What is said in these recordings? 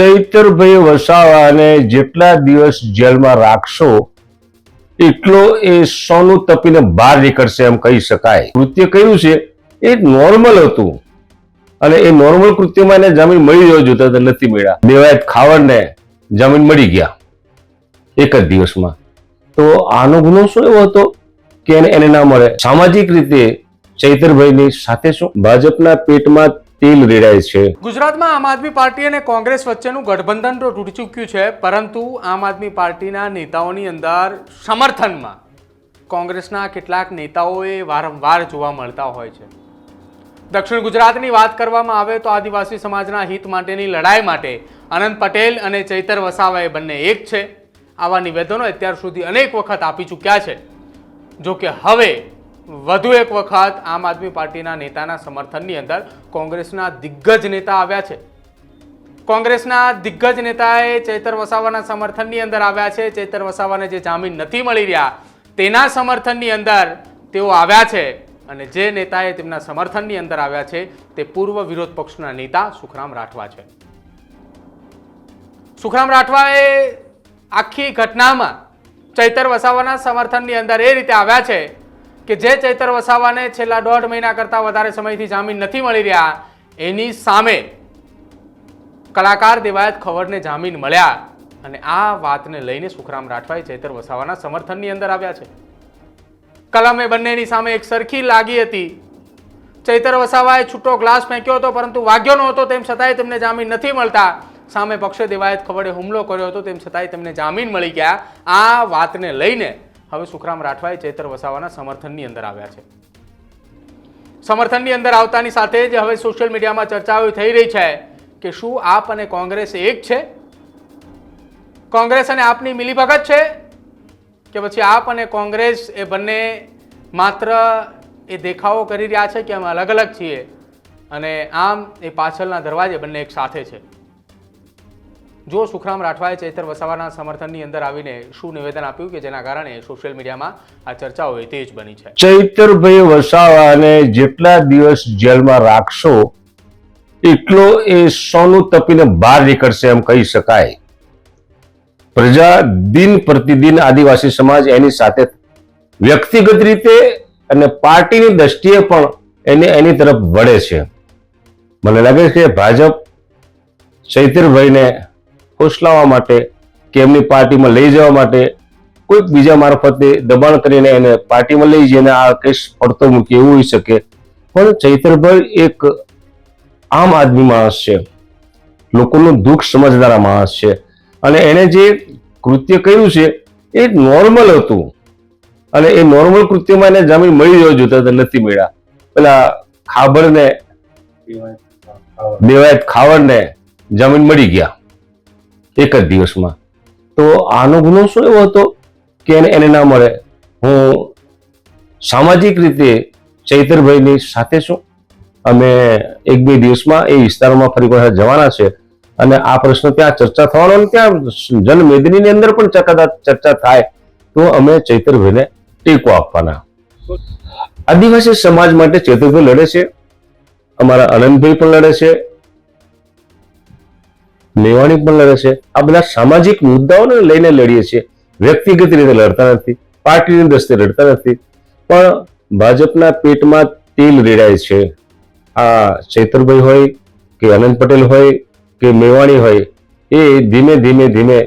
ચૈતરભાઈ વસાવાને જેટલા દિવસ જેલમાં રાખશો, એટલો એ સોનું તપીને બહાર નીકળશે એમ કહી શકાય. કૃત્ય કયું છે? એ નોર્મલ હતું. અને એ નોર્મલ કૃત્યમાં એને જામીન મળી જવો જોતા નથી મળ્યા. દેવાયત ખાવડને જામીન મળી ગયા. એક જ દિવસમાં. તો આનો ગુનો શું એવો હતો કે એને ના મળે? સામાજિક રીતે ચૈતરભાઈની સાથે શું? ભાજપના પેટમાં તેલ રેડાય છે. ગુજરાતમાં આમ આદમી પાર્ટી અને કોંગ્રેસ વચ્ચેનું ગઠબંધન તો તૂટી ચૂક્યું છે, પરંતુ આમ આદમી પાર્ટીના નેતાઓની અંદર સમર્થનમાં કોંગ્રેસના કેટલાક નેતાઓએ વારંવાર જોવા મળતા હોય છે. દક્ષિણ ગુજરાતની વાત કરવામાં આવે તો આદિવાસી સમાજના હિત માટેની લડાઈ માટે આનંદ પટેલ અને ચૈતર વસાવા એ બંને એક છે. આવા નિવેદનો અત્યાર સુધી અનેક વખત આપી ચૂક્યા છે. જો કે હવે વધુ એક વખત આમ આદમી પાર્ટીના નેતાના સમર્થનની અંદર કોંગ્રેસના દિગ્ગજ નેતા આવ્યા છે. કોંગ્રેસના દિગ્ગજ નેતાએ ચૈતર વસાવાના સમર્થનની અંદર આવ્યા છે. ચૈતર વસાવાને જે જામીન નથી મળી રહ્યા, તેના સમર્થનની અંદર તેઓ આવ્યા છે અને જે નેતાએ તેમના સમર્થનની અંદર આવ્યા છે, તે પૂર્વ વિરોધ પક્ષના નેતા સુખરામ રાઠવા છે. સુખરામ રાઠવાએ આખી ઘટનામાં ચૈતર વસાવાના સમર્થનની અંદર એ રીતે આવ્યા છે કે જે ચૈતર વસાવાને છેલ્લા દોઢ મહિના કરતાં વધારે સમયથી જામીન નથી મળી રહ્યા, એની સામે કલાકાર દેવાયત ખવડને જામીન મળ્યા અને આ વાતને લઈને સુખરામ રાઠવાએ ચૈતર વસાવાના સમર્થનની અંદર આવ્યા છે. કલમે બંનેની સામે એક સરખી લાગી હતી. ચૈતર વસાવાએ છૂટો ગ્લાસ ફેંક્યો હતો, પરંતુ વાગ્યો નહોતો, તેમ છતાંય તેમને જામીન નથી મળતા. સામે પક્ષે દેવાયત ખવડે હુમલો કર્યો હતો, તેમ છતાંય તેમને જામીન મળી ગયા. આ વાતને લઈને હવે સુખરામ રાઠવાએ ચેતર વસાવાના સમર્થનની અંદર આવ્યા છે. સમર્થનની અંદર આવતાની સાથે જ હવે સોશિયલ મીડિયામાં ચર્ચાઓ થઈ રહી છે કે શું આપ અને કોંગ્રેસ એક છે? કોંગ્રેસ અને આપની મિલીભગત છે? કે પછી આપ અને કોંગ્રેસ એ બંને માત્ર એ દેખાવો કરી રહ્યા છે કે અમે અલગ અલગ છીએ અને આમ એ પાછળના દરવાજે બંને એક સાથે છે? જો સુખરામ રાઠવાએ ચૈતર વસાવાના સમર્થનની અંદર આવીને શું નિવેદન આપ્યું કે જેના કારણે સોશિયલ મીડિયામાં આ ચર્ચાઓ તે તેજ બની છે? ચૈતરભાઈ વસાવાને જેટલા દિવસ જેલમાં રાખશો, એટલો એ સોનું તપીને બહાર નીકળશે એમ કહી શકાય. પ્રજા દિન પ્રતિદિન આદિવાસી સમાજ એની સાથે વ્યક્તિગત રીતે અને પાર્ટીની દ્રષ્ટિએ પણ એને એની તરફ વળે છે. મને લાગે છે કે ભાજપ ચૈતરભાઈને ફોસલાવવા માટે કે એમની પાર્ટીમાં લઈ જવા માટે કોઈક બીજા મારફતે દબાણ કરીને એને પાર્ટીમાં લઈ જઈને આ કેસ પડતો મૂકે એવું હોઈ શકે. પણ ચૈતરભાઈ એક આમ આદમી માણસ છે. લોકોનું દુઃખ સમજનારા માણસ છે. અને એને જે કૃત્ય કર્યું છે એ નોર્મલ હતું. અને એ નોર્મલ કૃત્યમાં એને જામીન મળી જવા જોતા હતા નથી મળ્યા. પેલા ખાબરને દેવાયત ખાવડને જામીન મળી ગયા. એક જ દિવસમાં. તો આનો ગુનો શું એવો હતો કે એને એને ના મળે? હું સામાજિક રીતે ચૈતરભાઈની સાથે છું. અમે એક બે દિવસમાં એ વિસ્તારોમાં ફરી વખત જવાના છે. અને આ પ્રશ્ન ત્યાં ચર્ચા થવાનો અને ત્યાં જનમેદનીની અંદર પણ ચર્ચા ચર્ચા થાય તો અમે ચૈતરભાઈને ટેકો આપવાના. આદિવાસી સમાજ માટે ચૈતરભાઈ લડે છે. અમારા આનંદભાઈ પણ લડે છે. મેવાણી પણ લડે છે. આ બધા સામાજિક મુદ્દાઓને લઈને લડીએ છીએ. વ્યક્તિગત રીતે લડતા નથી, પાર્ટીની દ્રષ્ટિએ લડતા નથી. પણ ભાજપના પેટમાં તેલ રેડાય છે. આ ચૈતરભાઈ હોય કે અનંત પટેલ હોય કે મેવાણી હોય, એ ધીમે ધીમે ધીમે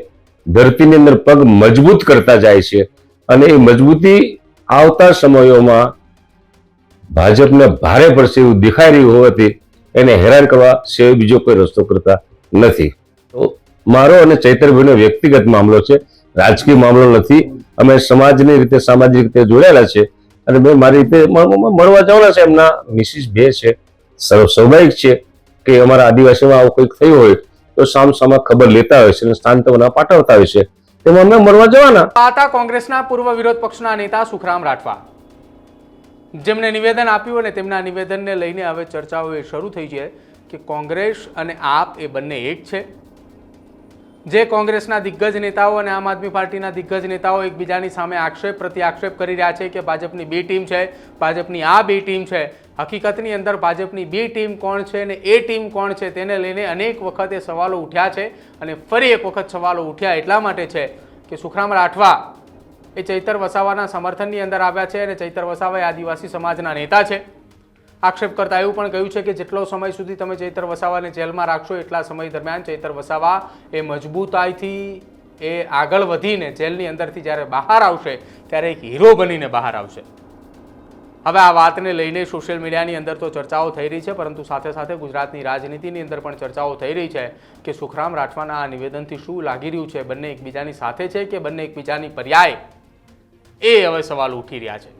ધરતીની અંદર પગ મજબૂત કરતા જાય છે. અને એ મજબૂતી આવતા સમયોમાં ભાજપને ભારે પડશે એવું દેખાઈ રહ્યું હોવાથી એને હેરાન કરવા સિવાય બીજો કોઈ રસ્તો કરતા નથી. તો મારો અને ચૈતરભાઈનો વ્યક્તિગત મામલો છે, રાજકીય મામલો નથી. અમે સમાજની રીતે, સામાજિક રીતે જોડાયેલા છે. અને મેં મારી રીતે મળવા જવાના છે. એમના મિસિસ બે છે સર્વ સ્વાભાવિક છે કે અમારા આદિવાસીમાં આવું કંઈક થયું હોય તો સામ સામા ખબર લેતા હોય છે અને સાંત્વના પાઠવતા હોય છે. તેમાં અમે મળવા જવાના. હતા કોંગ્રેસના પૂર્વ વિરોધ પક્ષના નેતા સુખરામ રાઠવા. જેમણે નિવેદન આપ્યું અને તેમના નિવેદનને લઈને હવે ચર્ચાઓ એ શરૂ થઈ છે. કે કોંગ્રેસ અને આપ એ બંને એક છે. જે કોંગ્રેસના દિગ્ગજ નેતાઓ અને આમ આદમી પાર્ટીના દિગ્ગજ નેતાઓ એકબીજાની સામે આક્ષેપ પ્રતિ આક્ષેપ કરી રહ્યા છે કે ભાજપની બે ટીમ છે, ભાજપની આ બે ટીમ છે. હકીકતની અંદર ભાજપની બે ટીમ કોણ છે અને એ ટીમ કોણ છે તેને લઈને અનેક વખતે સવાલો ઉઠ્યા છે અને ફરી એક વખત સવાલો ઉઠ્યા એટલા માટે છે કે સુખરામ રાઠવા એ ચૈતર વસાવાના સમર્થનની અંદર આવ્યા છે અને ચૈતર વસાવા એ આદિવાસી સમાજના નેતા છે. આક્ષેપ કરતા એવું પણ કહ્યું છે કે જેટલો સમય સુધી તમે ચૈતર વસાવાને જેલમાં રાખશો, એટલા સમય દરમિયાન ચૈતર વસાવા એ મજબૂતાઈથી એ આગળ વધીને જેલની અંદરથી જ્યારે બહાર આવશે, ત્યારે એક હીરો બનીને બહાર આવશે. હવે આ વાતને લઈને સોશિયલ મીડિયાની અંદર તો ચર્ચાઓ થઈ રહી છે, પરંતુ સાથે સાથે ગુજરાતની રાજનીતિની અંદર પણ ચર્ચાઓ થઈ રહી છે કે સુખરામ રાઠવાના આ નિવેદનથી શું લાગી રહ્યું છે? બંને એકબીજાની સાથે છે કે બંને એકબીજાની પર્યાય? એ હવે સવાલ ઉઠી રહ્યા છે.